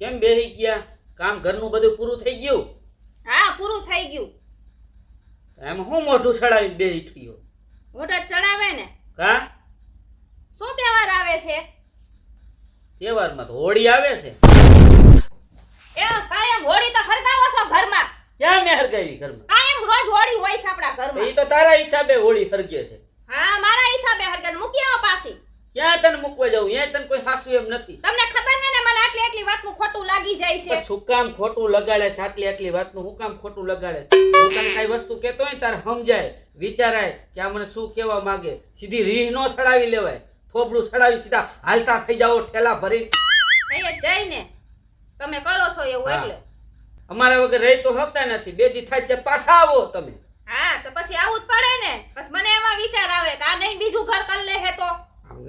કેમ બેહી ગયા? કામ ઘરનું બધું પૂરું થઈ ગયું? હા પૂરું થઈ ગયું. એમ હું મોઢું ચડાવી બેહી થયો? મોઢા ચડાવે ને? કા? શું તહેવાર આવે છે? તહેવારમાં તો હોળી આવે છે. એ કાયમ હોળી તો હરગાવો છો ઘરમાં. ક્યાં મેં હરગાવી ઘરમાં? રોજ હોળી હોય છે આપણા ઘરમાં. એ તો તારા હિસાબે હોળી હરગે છે. હા મારા હિસાબે હરગન મૂકી આવો પાછી. ક્યાં તને મૂકવા જાઉં? ત્યાં તને કોઈ હાસુ એમ નથી. તમને ખબર છે ને મને આટલી આટલી વાતનું ખોટું લાગી જાય છે. શું કામ ખોટું લગાડે છે? આટલી આટલી વાતનું હું કામ ખોટું લગાડે? હું તને કઈ વસ્તુ કહેતો હોય તારે સમજાય વિચારાય કે આ મને શું કહેવા માંગે. સીધી રીહ નો સડાવી લેવાય. થોબડું સડાવી સીધા હાલતા થઈ જાઓ ઠેલા ભરી થઈ જ જાય ને તમે કરો છો એવું એટલે. અમારા વગર રહી તો હકતા નથી. બે દી થાય ત્યાં પાછા આવો તમે. હા તો પછી આવું જ પડે ને. બસ મને એમાં વિચાર આવે કે આ નહીં બીજું ઘર કરી લે હે તો.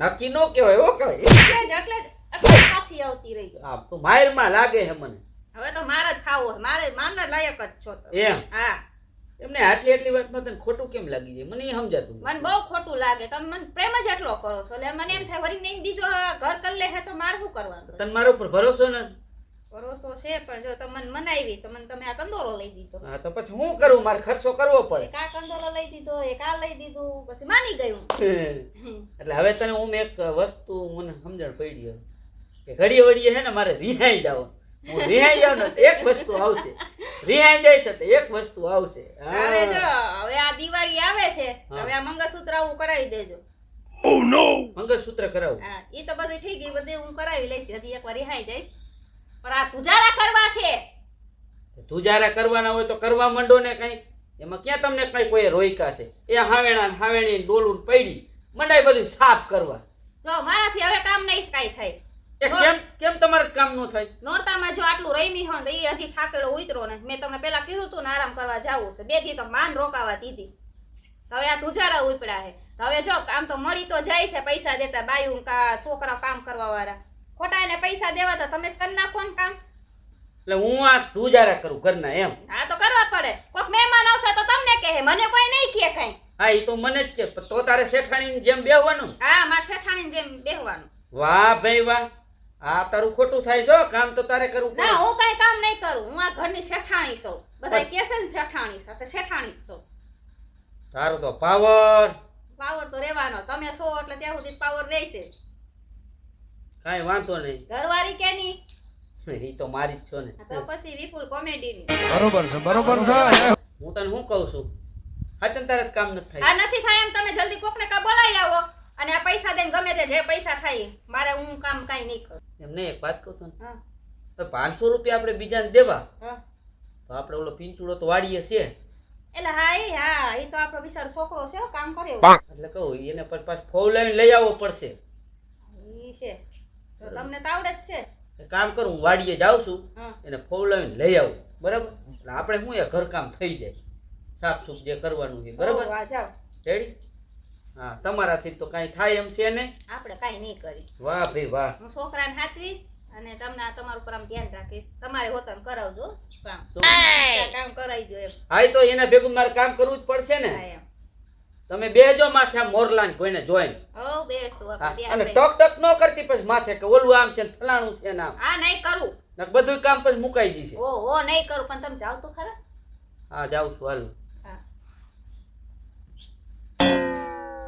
નક્કી નો કહેવાય હો કહેવાય. એટલે જ એટલે જ આવતી રહી. આ તો માયરમાં લાગે હે મને. હવે તો મારે જ ખાવું મારે માનના લાયક જ છો એમ? હા. એમને આટલી આટલી વાતમાં તને ખોટું કેમ લાગી જાય? મને એ સમજાતું મને બહુ ખોટું લાગે. તમે મને પ્રેમ જ એટલો કરો છો. એટલે મને એમ થાય વરી નહીં બીજો ઘર કરી લે હે તો મારે શું કરવાનું? તને મારા ઉપર ભરોસો નથી? ભરોસો છે પણ જો તમને મને મનાવી તો મને તમે આ કંદોરો લઈ દીધો. હા તો પછી હું કરું? મારે ખર્ચો કરવો પડે. એક આ કંદોરો લઈ દીધો એક આ લઈ દીધું પછી માની ગયું. એટલે હવે તને હું એક વસ્તુ મને સમજણ પડી ગયો કે ઘડીએ વળીએ છે ને મારે રિહાઈ જાવ હું રિહાઈ જાવ ને એક વસ્તુ આવશે. રિહાઈ જાય છે તો એક વસ્તુ આવશે. હવે જો હવે આ દિવાળી આવે છે હવે આ મંગળસૂત્ર આવું કરાવી દેજો. મંગળસૂત્ર કરાવું. હા એ તો બધું ઠીક એ બધું હું કરાવી લઈશ હજી એકવાર રિહાઈ જઈશ. પણ આ તુજારા કરવા છે. તુજારા કરવાના હોય તો કરવા માંડો ને કઈ. એમાં ક્યાં તમને કઈ કોઈ રોયકા છે? એ હાવેણા હાવેણી ડોલું પડી. મંડાય બધું સાફ કરવા. જો મારાથી હવે કામ નહીં કાઈ થાય. એ કેમ કેમ તમારે કામ નો થાય? નોરતામાં જો આટલું રમી હોય ને તો એ હજી થાકેલો ઉતરો ને. મેં તમને પેલા કીધું તું ને આરામ કરવા જાવું છે. બે દી તો માન રોકાવા દીધી. તો હવે આ તુજારા ઉપડ્યા છે. તો હવે જો આમ તો મળી તો જાય છે પૈસા દેતા બાયું કા છોકરા કામ કરવા વાળા ખોટા એને પૈસા દેવા તો તમે જ કરી નાખો ને કામ. એટલે હું આ તું જ્યારે કરું ઘરના એમ. હા તો કરવા પડે. કોઈક મહેમાન આવશે તો તમને કહે. મને કોઈ નહીં કહે કઈ. હા એ તો મને જ કે તો તારે શેઠાણી જેમ બેહવાનું. હા મારે શેઠાણી જેમ બેહવાનું. વાહ ભાઈ વાહ. આ તારું ખોટું થાય જો કામ તો તારે કરવું ના હું કઈ કામ નહીં કરું. હું આ ઘરની શેઠાણી છું. બધા કે છે ને શેઠાણી છે. શેઠાણી છું. તારો તો પાવર પાવર તો રહેવાનો. તમે છો એટલે ત્યાં સુધી પાવર રહેશે. કાંઈ વાંધો નહીં. ઘરવાળી કે નહીં? એ તો મારી જ છો ને. તો પછી વિપુલ કોમેડી ની બરોબર છે બરોબર છે. હું તને શું કહું છું? હાચન તારે કામ નથી થાય. આ નથી થાય એમ તમે જલ્દી કોકને કા બોલાવી આવો. અને આ પૈસા દઈને ગમે તે જે પૈસા થાય મારે હું કામ કાઈ નહીં કરું. એમ નહીં એક વાત કહું છું હા. તો પાંચસો રૂપિયા આપણે બીજાને દેવા. તો આપણે ઓલો પિંચુડો તો વાળીએ છે એટલે હા એ હા એ તો આપણો વિશાળ છોકરો છે હો, કામ કરે એટલે કહું એને પછી પાછું ફોવ લઈને લઈ આવવો પડશે. એ છે. તો તમને તો આવડે જ છે. કામ કરું વાડીએ જાઉં છું એને ફોવલાવીને લઈ આવું. બરાબર? એટલે આપણે શું એ ઘરકામ થઈ જાય. સાફ સુફ જે કરવાનું છે બરાબર? રેડી હા તમારાથી તો કાંઈ થાય એમ છે નહીં આપણે કાંઈ નહીં કરી વાહ ભાઈ વાહ. હું છોકરાને સાચવીશ અને તમને આ તમારું પર આમ ધ્યાન રાખીશ. તમારે હોતન કરાવજો કામ? કામ કરાવજો એમ. હા તો એના ભેગું મારે કામ કરવું જ પડશે ને. તમે બેજો માથે મોરલાન મોરલાને કોઈને જોઈને. હો બેસો આપણે અને ટોક ટક ન કરતી પછી માથે કે ઓલું આમ છે ફલાણું છે નામ હા નહીં કરું. ને બધું કામ પછી મુકાઈ જશે. ઓ ઓ નહીં કરું પણ તમે જાવ તો ખરા. હા જાવ છું હાલ.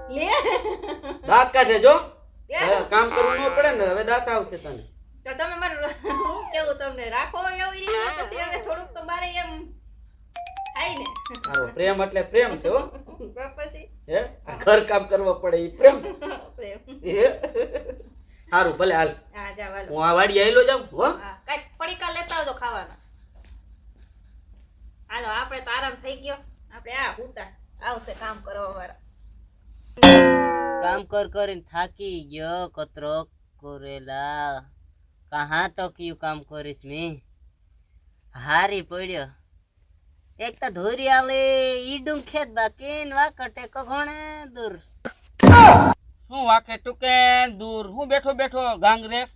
લે. દાંત કાઢે જો. કામ કરવું ન પડે ને હવે દાંત આવશે તને. તો તમે મને હું કેવું તમને રાખો એવી રીતે પછી હવે થોડુંક તો મારે એમ થાય ને મારો પ્રેમ એટલે પ્રેમ છે હો. પછી? હે? આ ઘર કામ કરવા પડે ઈ પ્રેમ. પ્રેમ. હે? સારું ભલે હાલ. હા જાવ હાલો. હું આ વાડી આવેલો જાઉં હો. કાંઈક પડીકા લેતા આવજો ખાવાના. હાલો આપણે તો આરામ થઈ ગયો. આપણે આ હુતા. આવશે કામ કરવા વાળા. કામ કર કરીને થાકી ગયો કતરો કરેલા. કહા તો કયું કામ કરીશ મેં? હારી પડ્યો. એક તો ધોરી આલે ઈડું ખેત બાકી વાકટે કઘણે દૂર. શું વાકે ટુકે દૂર? હું બેઠો બેઠો ગાંગરેસ.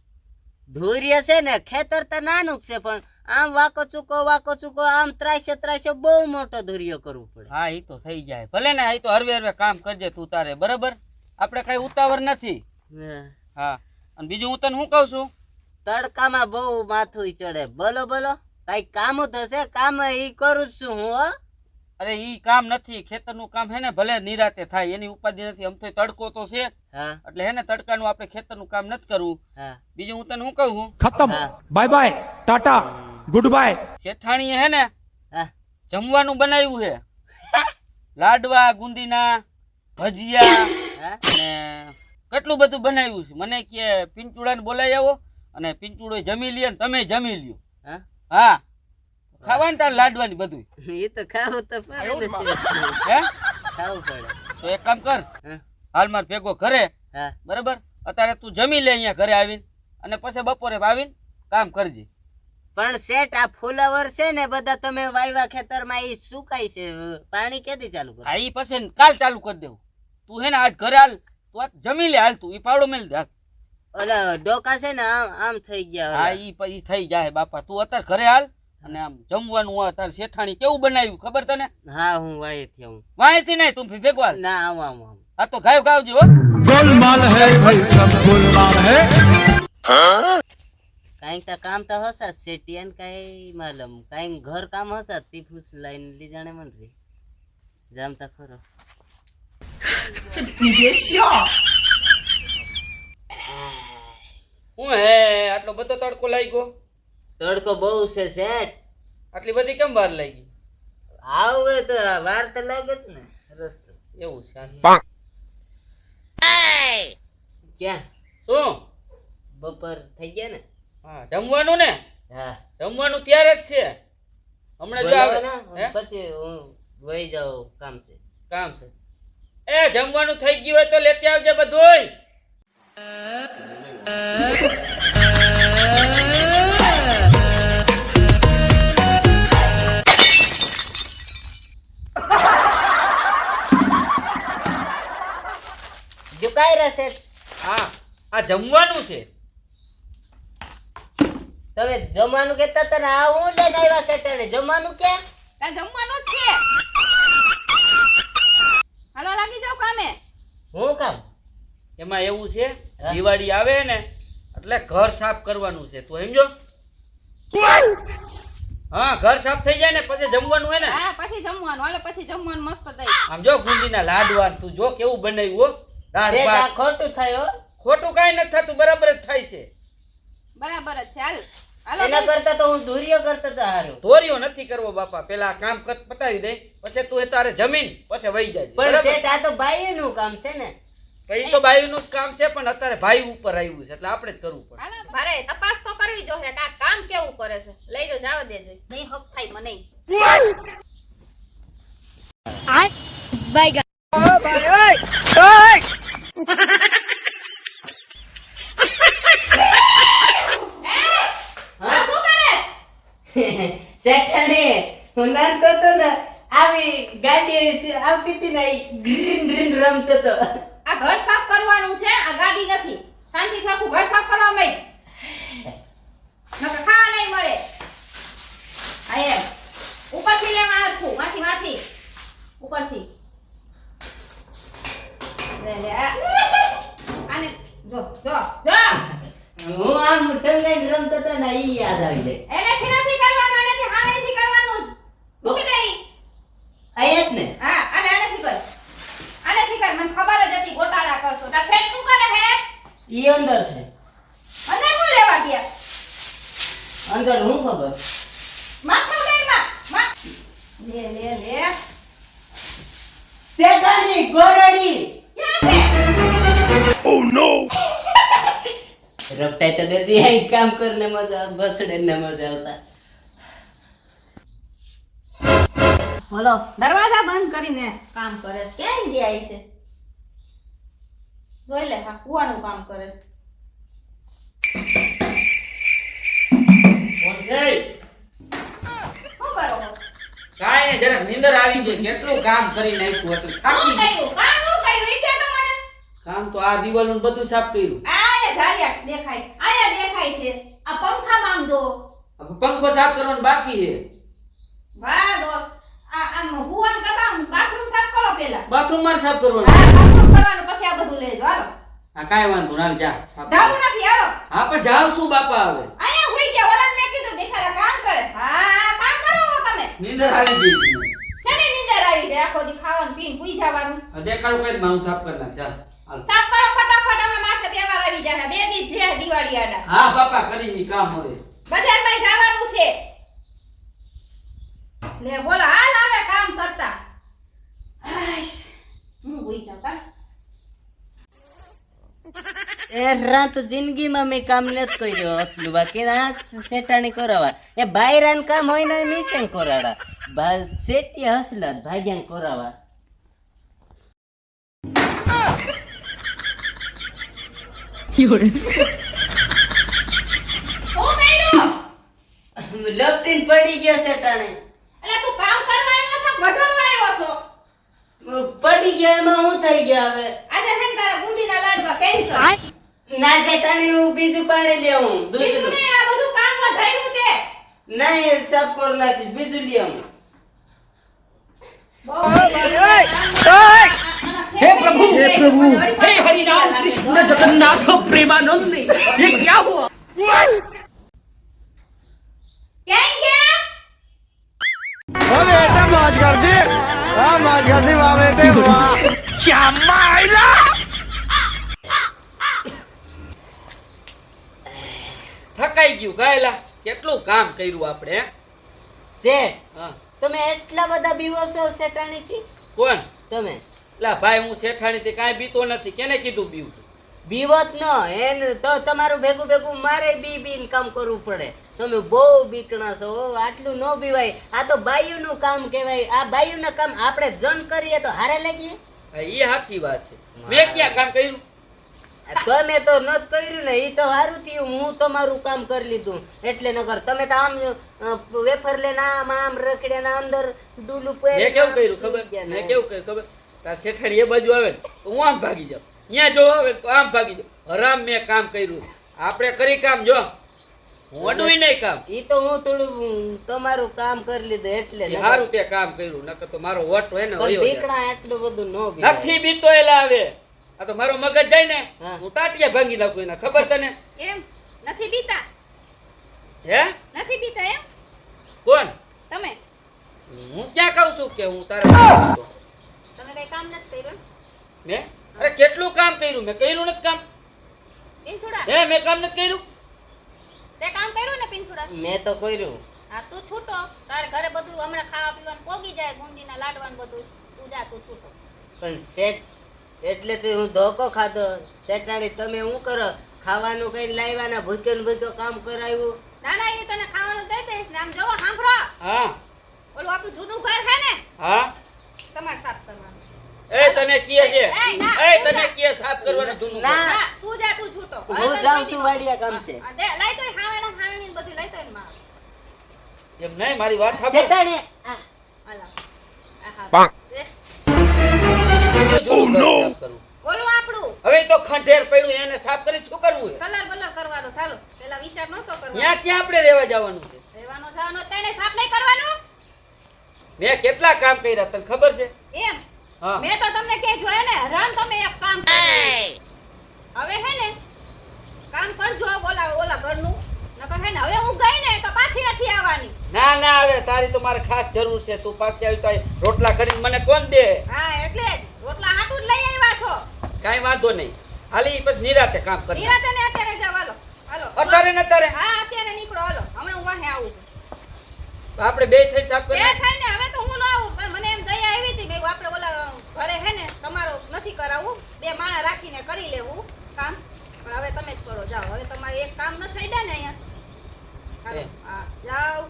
ધોરીએ છે ને ખેતર તો નાનું છે પણ આમ વાકો ચૂકો વાકો ચૂકો આમ ત્રાસે ત્રાસે બહુ મોટો ધોરીયો કરવું પડે. હા એ તો થઈ જાય. ભલે ને એ તો હરવે હરવે કામ કરજે તું તારે બરાબર? આપણે કઈ ઉતાવળ નથી. હા. હા. અને બીજું હું તને શું કહું છું? તડકામાં બહુ માથું ચડે. બોલો બોલો. કઈ કામ થશે કામ ઈ કરું છું હું અરે ઈ કામ નથી ખેતરનું કામ હે ને ભલે નિરાતે થાય એની ઉપાધિ નથી આમ તો તડકો તો છે. એટલે હે ને તડકાનું આપણે ખેતરનું કામ નથી કરવું. બીજું હું તને હું કહું ખતમ. Bye bye. Tata. Good bye. શેઠાણીએ હે ને જમવાનું બનાવ્યું છે. લાડવા ગુંદીના ભજીયા ને કેટલું બધું બનાવ્યું છે. મને કે પિંચુડા ને બોલાવી આવો અને પિંચુડો જમી લે તમે જમી લ્યો. હા. હા. ખાવાનું તાર લાડવાની બધું એ તો ખાવું તો પડે હે? ખાવું પડે. તો એક કામ કર. હા? હાલ માર ભેગો ઘરે. હા. બરાબર? અત્યારે તું જમી લે અહીંયા ઘરે આવીને. અને પછી બપોરે આવીને કામ કરજે. પણ સેટ આ ફુલાવર છે ને બધા તમે વાયવા ખેતરમાં એ સુકાય છે. પાણી કેદી ચાલુ કરો? હા ઈ પછી કાલ ચાલુ કરી દેવું. તું હે ને આજ ઘરે હાલ તું આજ જમી લે હાલ તું. ઈ પાવડો મેલ દે હાલ. ઓલા ડોકા છે ને આમ આમ થઈ ગયા હા ઈ પછી થઈ જાય બાપા. તું અત્યારે ઘરે હાલ અને આમ જમવાનું હોય અત્યારે શેઠાણી કેવું બનાવ્યું ખબર તને? હા હું વાયથી આવું. વાયથી નહીં તું ભેગવા ના આમ આમ આમ આ તો ગાયો ગાવજો ગોલમાલ હે ભાઈ સબ ગોલમાલ હે. કાઈ તા કામ તો હસા શેટિયન કાઈ માલમ કાઈ ઘર કામ હસા તી લાઈન લઈને લઈ જાણે મન રે. જામતા ખરો. 这你别笑。હું હે આટલો બધો તડકો લઈ ગયો તડકો બહુ છે શેઠ. આટલી બધી કેમ વાર લાગી? આવે તો વાર તો લાગે જ ને રસ્તો. એવું છે ક્યાં? શું? બપોર થઈ ગયા ને? હા જમવાનું ને? હા. જમવાનું ત્યારે જ છે. હમણાં જો આવે. ને, હે? પછી હું વહી જાઉં કામ છે. કામ છે. એ જમવાનું થઈ ગયું હોય તો લેતી આવજે બધુંય. ઝુકાઈ રહેશે. હા આ જમવાનું છે. તમે જમવાનું કેતા તને આ હું લઈને આવ્યા છે તને જમવાનું કે જમવાનું જ છે. હાલો લાગી જાવ કામે. હું કામ? એમાં એવું છે. દિવાળી આવે ને એટલે ઘર સાફ કરવાનું છે. તું સમજો? હા ઘર સાફ થઈ જાય ને પછી જમવાનું હોય ને? હા પછી જમવાનું. હાલો પછી જમવાનું મસ્ત થાય. આમ જો ગુંદીના લાડવા તું જો કેવું બનાવ્યું હો. દાળ ભાત. ખોટું થયું ખોટું કાંઈ નથી થતું બરાબર જ થાય છે. બરાબર જ છે. હાલ. હાલો એના કરતા તો હું ધૂરિયો કરતો તો હારું. ધોર્યો નથી કરવો બાપા. પેલા કામ કર- પતાવી દે. પછી તું એ તારે જમીન પછી વહી જાય પણ આ તો ભાઈ નું કામ છે ને. પછી તો બાયુનું જ કામ છે પણ અત્યારે ભાઈ ઉપર આવ્યું છે એટલે આપણે જ કરવું પડે. મારે તપાસ તો કરવી જો કે આ કામ કેવું કરે છે? લઈ જો જાવ દેજો. નહીં હક થાય મને. શેઠાણી હું નાનકો હતો ને આવી ગાડી આવતી હતી ને ગ્રીન ગ્રીન રમતો તો. આ ઘર સાફ કરવાનું છે આ ગાડી નથી. શાંતિ થાકું ઘર સાફ કરવા મે નકર ખાવા નહીં મળે. આ એમ. ઉપરથી લેવા આખું માથી માથી ઉપરથી. લે લે આને જો જો જો. હું આમ ટંગાઈને રમતો તો નહીં યાદ આવી જાય. એનેથી નથી કરવાનું એનેથી હામેથી કરવાનું મૂકી દઈ. અહીંયા જ ને હા અને આનેથી કર આનેથી કર મને ખબર જ હતી ગોટાળા કરશો તાર શેઠ શું કરે હે ઈ અંદર છે. અંદર શું લેવા ગયા? અંદર હું ખબર? માથું ઉડાડમાં માં. લે લે લે. શેઠાણી ગોરડી. ક્યાં છે. રમતા તો દેતી આઈ કામ કરને મજા બસડે ને મજા આવતા બોલો દરવાજા બંધ કરીને કામ કરે છે. કેમ ગયા છે? જોઈ લે હા કુવાનું કામ કરે છે. કોણ છે? શું કરો છો? કાંઈ નીંદર આવી ગઈ. કેટલું કામ કરી નાખ્યું હતું? થાકી ગઈ. કામ હું કર્યું? ઈ કે તો મને. કામ તો આ દિવાલનું બધું સાફ કર્યું. આયા જાડિયા દેખાય. આયા દેખાય છે. આ પંખામાં આમ દો પંખો સાફ કરવાનો બાકી છે. વાહ દોસ્ત. આ આમ ભુવન કરતા બાથરૂમ પહેલા બાથરૂમમાં સાફ કરવાનું. હા બાથરૂમ કરવાનું પછી આ બધું લેજો હાલો. હા કાંઈ વાંધો ના જા જાવ નથી હાલો. હા પણ જાવ શું બાપા હવે? અહીંયા હુઈ ગયા ઓલાને મેં કીધું બેચારા કામ કરે. હા કામ કરો તમે. નીંદર આવી ગઈ. શેની નીંદર આવી છે? આખો દી ખાવાનું પીન હુઈ જવાનું. હવે દેખાડું કઈ હું સાફ કરી નાખ ચાલ સાફ કરો ફટાફટ હમણાં માથે તહેવાર આવી જાય. બે દી છે દિવાળી આડા. હા બાપા કરી ની કામ મળે બજારમાં જવાનું છે. લે બોલા હાલ આવે કામ કરતા. આઈશ, હું હુઈ જાઉં કા? એ રાત જિંદગીમાં મેં કામ નથી કર્યો અસલું. બાકી આ શેઠાણી કરાવવા. એ બાયરાન કામ હોય ને મિશન કરાડા બા શેઠી હસલા ભાગ્યાન કરાવવા. લપટીન પડી ગયો શેઠાણી એટલે તું કામ કરવા આવ્યો છે? છો પડી ગયા એમાં હું થઈ ગયા હવે આજે છે ને તારા બુંદીના લાડવા કેન્સર ના શેઠાણી હું બીજું પાણી લેવું બીજું દૂધનું નહીં આ બધું કામ વધાર્યું તે ના એ સાફ કરી નાખીશ બીજું લેવું हे प्रभु हे प्रभु हे हरि राम कृष्ण जगन्नाथ प्रेमानंद ये क्या हुआ ક્યાં ગયા વાહ બેટા મોજ કરતી વાહ મોજ કરતી વાહ બેટે વાહ ક્યાં થકાઈ ગયું ગાયલા કેટલું કામ કર્યું આપણે છે તમે એટલા બધા બીવો છો શેઠાણીથી? કોણ? તમે. લા ભાઈ હું શેઠાણીથી કાઈ બીતો નથી. કેને કીધું બીવું? બીવત ન એને તો તમારું ભેગું ભેગું મારે બી બીન કામ કરવું પડે. તમે બહુ બીકણા છો આટલું ન બીવાય. આ તો બાયુનું કામ કહેવાય. આ બાયુના કામ આપણે જન કરીએ તો હારે લાગીએ. એ સાચી વાત છે. મેં ક્યાં કામ કર્યું? તમે તો ન કર્યું ને એ તો સારું થયું. હું તમારું કામ કરી લીધું. એટલે નગર તમે તો આમ વેફર લઈને આમ આમ રખડે ને અંદર ડૂલું મેં કેવું કર્યું ખબર? મેં કેવું કર્યું ખબર? તાર શેઠાણી એ બાજુ આવે ને તો હું આમ ભાગી જાઉં. અહીંયા જો આવે તો આમ ભાગી જાઉં. હરામ મેં કામ કર્યું આપણે કરી કામ જો. હું નહીં કામ. ઈ તો હું થોડું તમારું કામ કરી લીધું એટલે સારું તે કામ કર્યું નકર તો મારો વટ હોય ને બીકણા એટલું બધું ન નથી બીતો એટલે આવે. આ તો મારો મગજ જાય ને હું. ટાટિયા ભાંગી નાખું એના ખબર તને? એમ? નથી બીતા? હે? નથી પીતા એમ? કોણ? તમે? હું ક્યાં કહું છું કે હું તારા તમે કઈ કામ નથી કર્યું? મેં? અરે કેટલું કામ કર્યું? મેં કર્યું નથી કામ. પિંસુડા હે મેં કામ નથી કર્યું? તે કામ કર્યું ને પિંસુડા મેં તો કર્યું. હા તું છૂટો. તારે ઘરે બધું હમણાં ખાવા પીવાનું પોગી જાય ગુંદીના લાડવાનું બધું. તું જા તું છૂટો. પણ શેઠ એટલે તો હું ધોકો ખાધો. શેઠાણી તમે શું કરો? ખાવાનું કઈ લાવ્યા ભૂખ્યો ને ભૂખ્યો કામ કરાવ્યું ના ના એ તને ખાવાનું દઈ દઈશ ને આમ જોવો સાંભળો. હા. ઓલું આપણું જૂનું ઘર છે ને? હા. તમારે સાફ કરવાનું. એ તને કીએ છે. એ, તને કીએ સાફ કરવાનું જૂનું ના. તું જા તું છૂટો. હું જાઉં છું વાડિયા કામ છે. દે લઈ તો હાવે ને હાવેણી ને બધી લઈ તો ને માર. એમ નહીં મારી વાત સાંભળ. શેઠાણી આ, હાલો. ઓ નો. ઓલું આપણું. હવે તો ખંડેર પડ્યું એને સાફ કરી શું કરવું છે? કલર બલર કરવાનો ચાલો. પેલા વિચાર નતો કરવાનો. ત્યાં ક્યાં આપણે રહેવા જવાનું છે? રહેવાનો જવાનો તેને સાફ નહીં કરવાનું? મેં કેટલા કામ કર્યા તને ખબર છે? મેં તો તમને કે જોયે ને રામ તમે એક કામ કરો હવે હે ને કામ કરજો ઓલા ઓલા ઘરનું. નકર હે ને હવે હું ગઈ ને તો પાછી નથી આવવાની. ના ના હવે તારી તો મારે ખાસ જરૂર છે. તું પાછી આવી તો રોટલા કરીને મને કોણ દે? હા એટલે જ. રોટલા હાટું જ લઈ આવ્યા છો. કાઈ વાંધો નહીં. હાલી પછી નિરાતે કામ કરી નિરાતે ને અત્યારે જાવ હાલો. હાલો. અત્યારે ને અત્યારે? હા અત્યારે નીકળો હાલો. હમણાં હું વાહે આવું છું. આપણે બે થઈ સાફ બે કરી થાય ને હવે તો હું ન આવું પણ મને એમ દયા આપણે ઓલા ઘરે હે ને તમારો નથી કરાવવું. બે માણા રાખીને કરી લેવું કામ. પણ હવે તમે જ કરો જાઓ. હવે તમારે એક કામ ન થઈ જાય ને અહીંયા. હાલો, હા. જાઓ.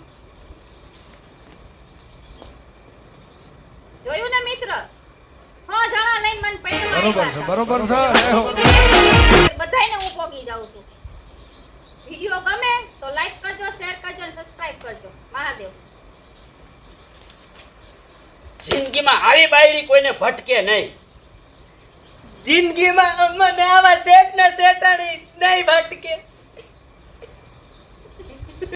જોયું ને મિત્ર? હા જણા લઈને મને પૈસા બરોબર છે બરોબર છે. બધાને હું પોગી જાઉં છું. વીડિયો ગમે તો લાઈક કરજો શેર કરજો અને સબસ્ક્રાઇબ કરજો. મહાદેવ. જિંદગીમાં આવી બાયડી કોઈને ભટકે નહીં. જિંદગીમાં મને આવા શેઠ ને શેઠાણી નહીં ભટકે.